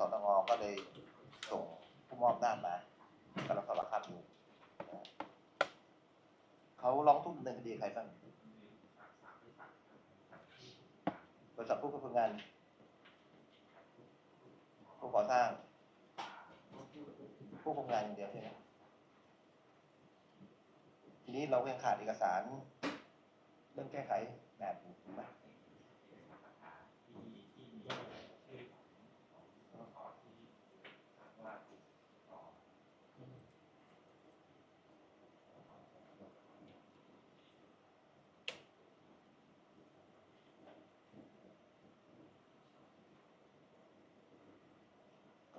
สตงก็เลยส่งผู้มอบหน้าจมากำลังสอบปากคำอยู่เขาร้องทุกข์ดำเนินคดีใครบ้างบริษัทผู้ควบคุมงานผู้ก่อสร้าง ผู้คุมงานอย่างเดียวใช่ไหมทีนี้เราก็ยังขาดเอกสาร เรื่องแก้ไขแบบอยู่ถูกไหม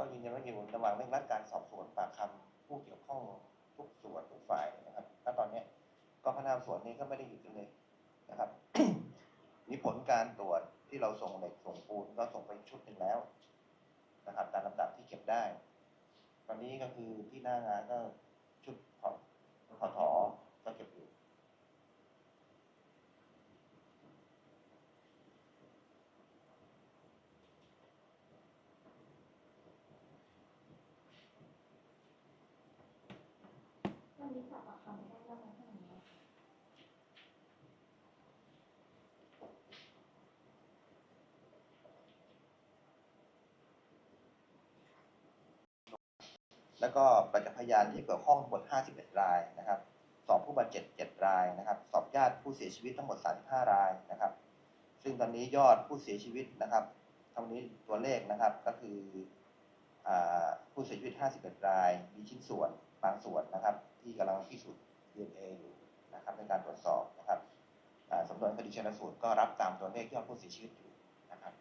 ก็ยืนยันว่าอยู่ระหว่างเร่งรัดการสอบสวนปากคำผู้เกี่ยวข้องทุกส่วนทุกฝ่ายนะครับณตอนเนี้ก็พนักงานสอบสวนนี้ก็ไม่ได้หยุดเลยนะครับนี่ผลการตรวจที่เราส่งเหล็กส่งปูนก็ส่งไปชุดหนึ่งแล้วนะครับตามลำดับที่เก็บได้ ตอนนี้ก็คือที่หน้างานก็ชุดพอพอถอก็เก็บอยู่ วันนี้สอบปากคำไม่ได้แล้วนะท่านนี้แล้วก็ประจักษ์พยานที่เกี่ยวข้องทั้งหมด 51 รายนะครับ สอบผู้บาดเจ็บ 7 รายนะครับ สอบญาติผู้เสียชีวิตทั้งหมด 35 รายนะครับ ซึ่งตอนนี้ยอดผู้เสียชีวิตนะครับทั้งนี้ตัวเลขนะครับก็คืออผู้เสียชีวิต 51 ราย มีชิ้นส่วนบางส่วนนะครับ ที่กำลังพิสูจน์ DNA อยู่นะครับในการตรวจสอบนะครับอ่าสำนวนคดีชันสูตรก็รับตามตัวเลขยอดผู้เสียชีวิตอยู่นะครับ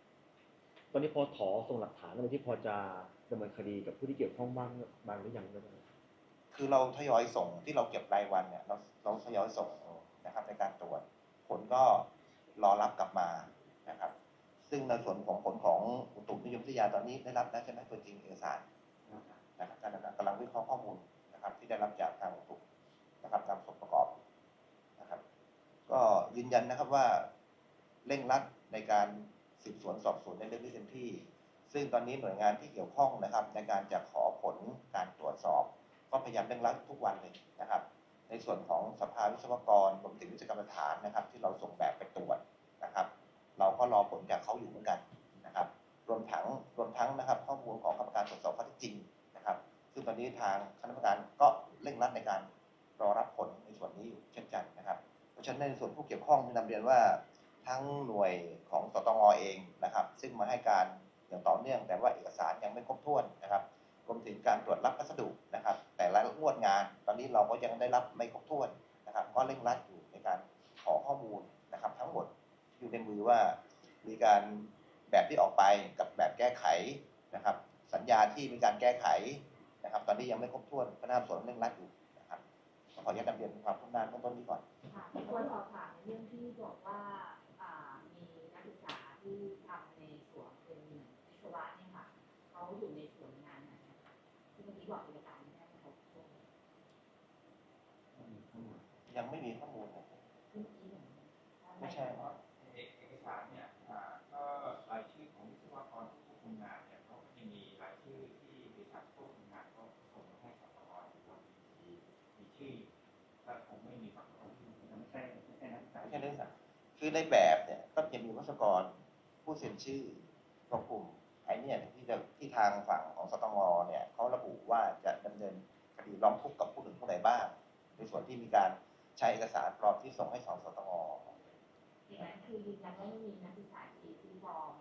ตอนนี้พอถอส่งหลักฐานอะไรที่พอจะดำเนินคดีกับผู้ที่เกี่ยวข้องบ้างบางหรือยังครับคือเราทยอยส่งที่เราเก็บรายวันเนี่ยเราเราทยอยส่งนะครับในการตรวจผลก็รอรับกลับมานะครับ ซึ่งในส่วนของผลของอุตุนิยมวิทยาตอนนี้ได้รับแล้วใช่ไหมตัวจริงเอกสารนะครับการกำลังวิเคราะห์ข้อมูล นะครับที่ได้รับจากทางอุตุนะครับนำส่งประกอบนะครับ ก็ยืนยันนะครับว่าเร่งรัดในการสืบสวนสอบสวนในเรื่องนี้เต็มที่ ซึ่งตอนนี้หน่วยงานที่เกี่ยวข้องนะครับ ในการจะขอผลการตรวจสอบ ก็พยายามเร่งรัดทุกวันเลยนะครับ ในส่วนของสภาวิศวกรรวมถึงวิศวกรรมสถานนะครับ ที่เราส่งแบบไปตรวจนะครับ เราก็รอผลจากเขาอยู่เหมือนกันนะครับ รวมทั้งรวมทั้งนะครับ ข้อมูลของกรรมการตรวจสอบข้อเท็จจริง ซึ่งตอนนี้ทางคณะกรรมการก็เร่งรัดในการรอรับผลในส่วนนี้อยู่เช่นกันนะครับ เพราะฉะนั้นในส่วนผู้เกี่ยวข้องที่นำเรียนว่าทั้งหน่วยของสตงอเองนะครับ ซึ่งมาให้การอย่างต่อเนื่อง แต่ว่าเอกสารยังไม่ครบถ้วนนะครับรวมถึงการตรวจรับพัสดุนะครับ แต่ละงวดงาน ตอนนี้เราก็ยังได้รับไม่ครบถ้วนนะครับ ก็เร่งรัดอยู่ในการขอข้อมูลนะครับ ทั้งหมดอยู่ในมือว่ามีการแบบที่ออกไปกับแบบแก้ไขนะครับ สัญญาที่มีการแก้ไข นะครับ ตอนนี้ยังไม่ครบถ้วนพนักงานสอบสวนเร่งรัดอยู่นะครับขออนุญาตนำเรียนความคืบหน้าเบื้องต้นนี้ก่อนค่ะมีคนสอบถามในเรื่องที่บอกว่าอ่ามีนักศึกษาที่ทำในสวนเป็นวิศวะเนี่ยค่ะเขาอยู่ในสวนงานไหนนะคะที่เมื่อกี้บอกเอกสารไม่ได้ครบถ้วนยังไม่มีข้อมูลนะเมื่อกี้เห็นไม่ใช่เพราะเอกสารเนี่ย คือในแบบเนี่ยก็จะมีวิศวกรผู้เซ็นชื่อของกลุ่มไอ้เนี่ยที่จะที่ทางฝั่งของสตงเนี่ยเขาระบุว่าจะดำเนินคดีร้องทุกข์กับผู้อื่นผู้ใดบ้าง ในส่วนที่มีการใช้เอกสารปลอมที่ส่งให้สองสตงอย่างนั้นคือยืนยันว่าไม่มีนักศึกษาที่ที่ปลอม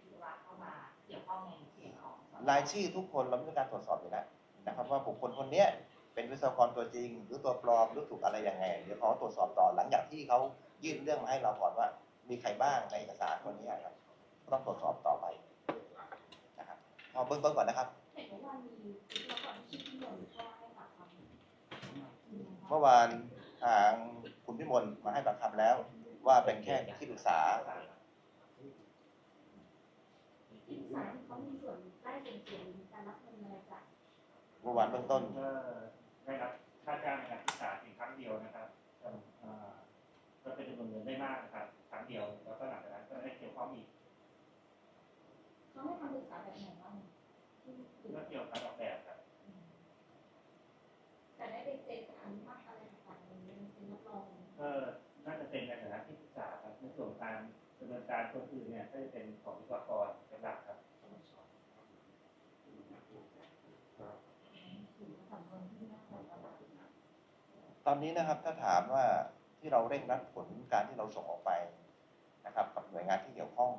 วิศวะเข้ามาเกี่ยวข้องในเขตของสตรายชื่อทุกคนเราไม่มีการตรวจสอบอยู่แล้วนะครับว่าบุคคลคนเนี้ยเป็นวิศวกรตัวจริง หรือตัวปลอมหรือถูกอะไรยังไงเดี๋ยวเขาตรวจสอบต่อหลังจากที่เขา ยื่นเรื่องมาให้เราก่อนว่า มีใครบ้างในเอกสารคนนี้ครับก็ต้องตรวจสอบต่อไปนะครับเอาเบื้องต้นก่อนนะครับเห็นว่ามีวิศวกรที่ที่ลงก็ให้ปากคำเมื่อวานทางคุณพิมลมาให้ปากคำแล้ว ว่าเป็นแค่ที่ปรึกษาที่สารที่เขามีส่วนได้ส่วนเสียในการรับเงินอะไรจากเมื่อวานเบื้องต้นก็ได้รับค่าจ้างในการศึกษาเพียงครั้งเดียวนะครับเอ่อ ก็เป็นจำนวนเงินไม่มากนะครับครั้งเดียวแล้วก็หลังจากนั้นก็ได้เกี่ยวข้องอีกเขาให้คำปรึกษาแบบไหนบ้างก็เกี่ยวกับการออกแบบครับแต่ได้ไปเซ็นอนุมัติอะไรต่างๆมันเป็นรับรองก็น่าจะเป็นในฐานะที่ปรึกษาครับในส่วนของการดำเนินการคนอื่นเนี่ยก็จะเป็นของวิศวกรเป็นหลักครับตอนนี้นะครับถ้าถามว่า ที่เราเร่งรัดผลการที่เราส่งออกไปนะครับกับหน่วยงานที่เกี่ยวข้อง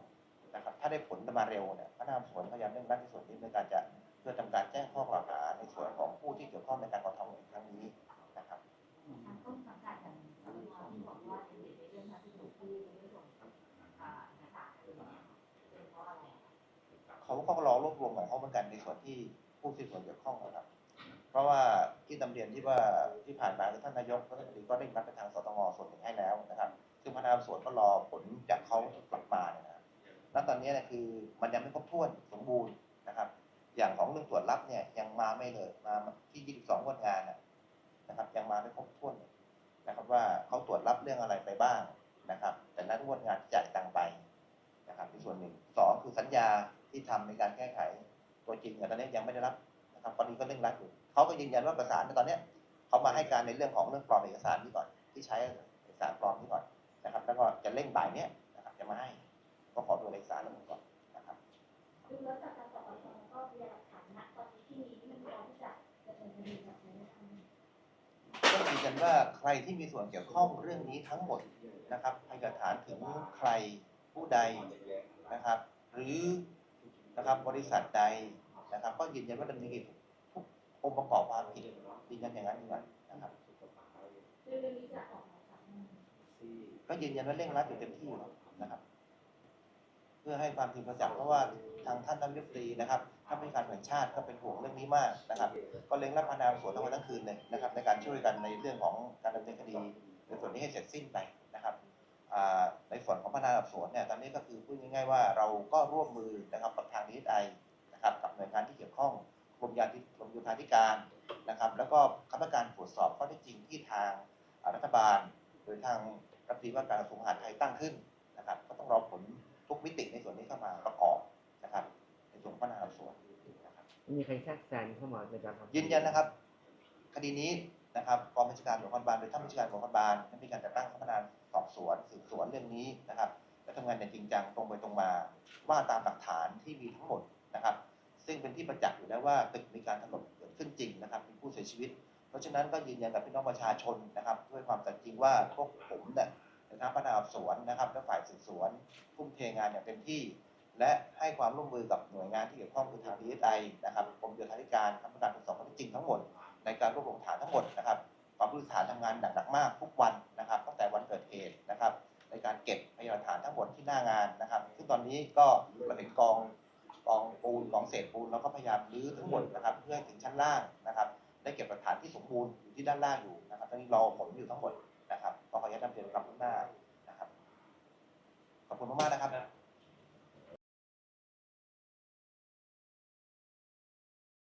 นะครับถ้าได้ผลมาเร็วเนี่ยพนักงานสอบสวนพยายามเร่งรัดในส่วนนี้ในการจะเพื่อทำการแจ้งข้อกล่าวหาในส่วนของผู้ที่เกี่ยวข้องในการกระทำในครั้งนี้นะครับทางต้นสังกัดอย่างสวที่บอกว่ายังเด็กในเรื่องภาษีถูกที่ในเรื่องของอ่าเอกสารอะไรอย่างเงี้ยเป็นเพราะอะไรอะคะเขาก็รอรวบรวมของเขาเหมือนกันในส่วนที่ผู้ที่ส่วนเกี่ยวข้องนะครับ เพราะว่าที่นำเรียนที่ว่าที่ผ่านมาคือท่านนายกรัฐมนตรีก็เร่งรัดไปทางสตงส่วนหนึ่งให้แล้วนะครับ ซึ่งพนักงานสอบสวนก็รอผลจากเขากลับมาเนี่ยนะครับณตอนนี้เนี่ยคือมันยังไม่ครบถ้วนสมบูรณ์นะครับ อย่างของเรื่องตรวจรับเนี่ยยังมาไม่เลยมาที่ 22 วันงานนะครับ ยังมาไม่ครบถ้วนนะครับ ว่าเขาตรวจรับเรื่องอะไรไปบ้างนะครับ แต่นั้นงวดงานจ่ายตังไปนะครับในส่วนหนึ่งสองคือสัญญาที่ทำในการแก้ไขตัวจริงเนี่ยตอนนี้ยังไม่ได้รับนะครับตอนนี้ก็เร่งรัดอยู่ เขาก็ยืนยันว่าประสานในตอนนี้เขามาให้การในเรื่องของเรื่องปลอมเอกสารนี้ก่อนที่ใช้เอกสารปลอมนี้ก่อนนะครับ แล้วก็จะเร่งบ่ายเนี้ยนะครับจะมาให้ก็ขอดูเอกสารแล้วก่อนนะครับดูแล้วจากการสอบปากคำก็พยานหลักฐานณตอนนี้ที่มีมันพอที่จะดำเนินคดีกับในทางก็ยืนยันว่าใครที่มีส่วนเกี่ยวข้องเรื่องนี้ทั้งหมดนะครับพยานฐานถึงใครผู้ใดนะครับ หรือนะครับบริษัทใดนะครับ ก็ยืนยันว่าดำเนินคดีทุก องค์ประกอบความผิดยืนยันอย่างนั้นดีกว่านะครับเรื่องนี้จะออกหมายจับไหมก็ยืนยันว่าเร่งรัดอยู่เต็มที่นะครับ เพื่อให้ความจริงประจักษ์เพราะว่าทางท่านนายกรัฐมนตรีนะครับท่านผู้การแห่งชาติก็เป็นห่วงเรื่องนี้มากนะครับ ก็เร่งรัดพนักงานสวนทั้งวันทั้งคืนเลยนะครับ ในการช่วยกันในเรื่องของการดำเนินคดีในส่วนนี้ให้เสร็จสิ้นไปนะครับอ่าในส่วนของพนักงานสอบสวนเนี่ยตอนนี้ก็คือพูดง่ายๆว่าเราก็ร่วมมือนะครับกับทางดีไอนะครับกับหน่วยงานที่เกี่ยวข้อง กรมยาธิกรมโยธาธิการนะครับ แล้วก็คณะกรรมการตรวจสอบข้อเท็จจริงที่ทางอ่ารัฐบาลโดยทางรัฐมนตรีว่าการกระทรวงมหาดไทยตั้งขึ้นนะครับ ก็ต้องรอผลทุกมิติในส่วนนี้เข้ามาประกอบนะครับ ในส่วนของพนักงานสอบสวนนะครับมีใครแทรกแซงเข้ามาในการทำยืนยันนะครับ คดีนี้นะครับกองบัญชาการตำรวจนครบาลโดยท่านผู้บัญชาการตำรวจนครบาลได้มีการจัดตั้งคณะกรรมการสอบสวนสืบสวนเรื่องนี้นะครับและทำงานอย่างจริงจังตรงไปตรงมาว่าตามหลักฐานที่มีทั้งหมดนะครับ ซึ่งเป็นที่ประจักษ์อยู่แล้วว่าตึกมีการถล่มเกิดขึ้นจริงนะครับมีผู้เสียชีวิต เพราะฉะนั้นก็ยืนยันกับพี่น้องประชาชนนะครับ ด้วยความสัตย์จริงว่าพวกผมเนี่ยในทางพนักงานสอบสวนนะครับและฝ่ายสืบสวนทุ่มเทงานอย่างเต็มที่ และให้ความร่วมมือกับหน่วยงานที่เกี่ยวข้องคือทางดีเอสไอนะครับกรมโยธาธิการทำการตรวจสอบข้อเท็จจริงทั้งหมดในการรวบรวมฐานทั้งหมดนะครับความผู้ฐานทำงานหนักมากทุกวันนะครับตั้งแต่วันเกิดเหตุนะครับในการเก็บพยานหลักฐานทั้งหมดที่หน้างานนะครับ ซึ่งตอนนี้ก็เราเห็นกอง กองปูนกองเศษปูนแล้วก็พยายามรื้อทั้งหมดนะครับ เพื่อให้ถึงชั้นล่างนะครับ ได้เก็บหลักฐานที่สมบูรณ์อยู่ที่ด้านล่างอยู่นะครับตอนนี้รอผลอยู่ทั้งหมดนะครับก็ขออนุญาตนำเรียนกลับข้างหน้านะครับขอบคุณมากๆนะครับ